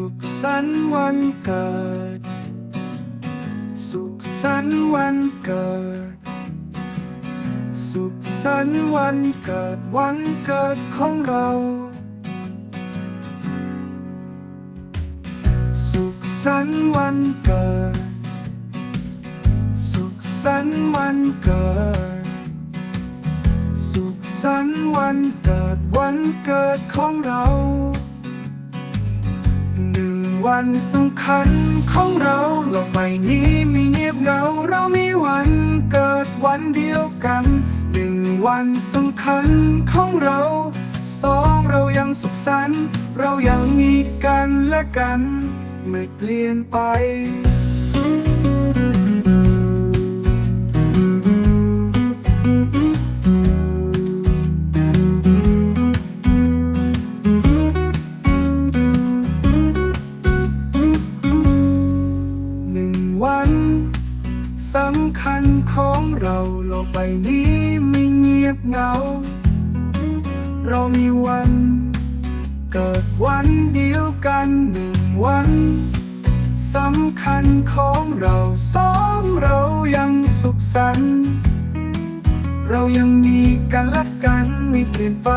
สุขสันต์วันเกิด สุขสันต์วันเกิด สุขสันต์วันเกิดวันเกิดของเรา สุขสันต์วันเกิด สุขสันต์วันเกิด สุขสันต์วันเกิดวันเกิดของเรา วันสำคัญของเราโลกใบนี้มีเงียบเหงาเรามีวันเกิดวันเดียวกันหนึ่งวันสำคัญของเราสองเรายังสุขสันต์เรายังมีกันและกัน ไม่เปลี่ยนไป สำคัญของเราโลกใบนี้ไม่เงียบเหงา เรามีวัน เกิดวันเดียวกันหนึ่งวันสำคัญของเราสองเรายังสุขสันต์เรายังมีกันและกันไม่เปลี่ยนไป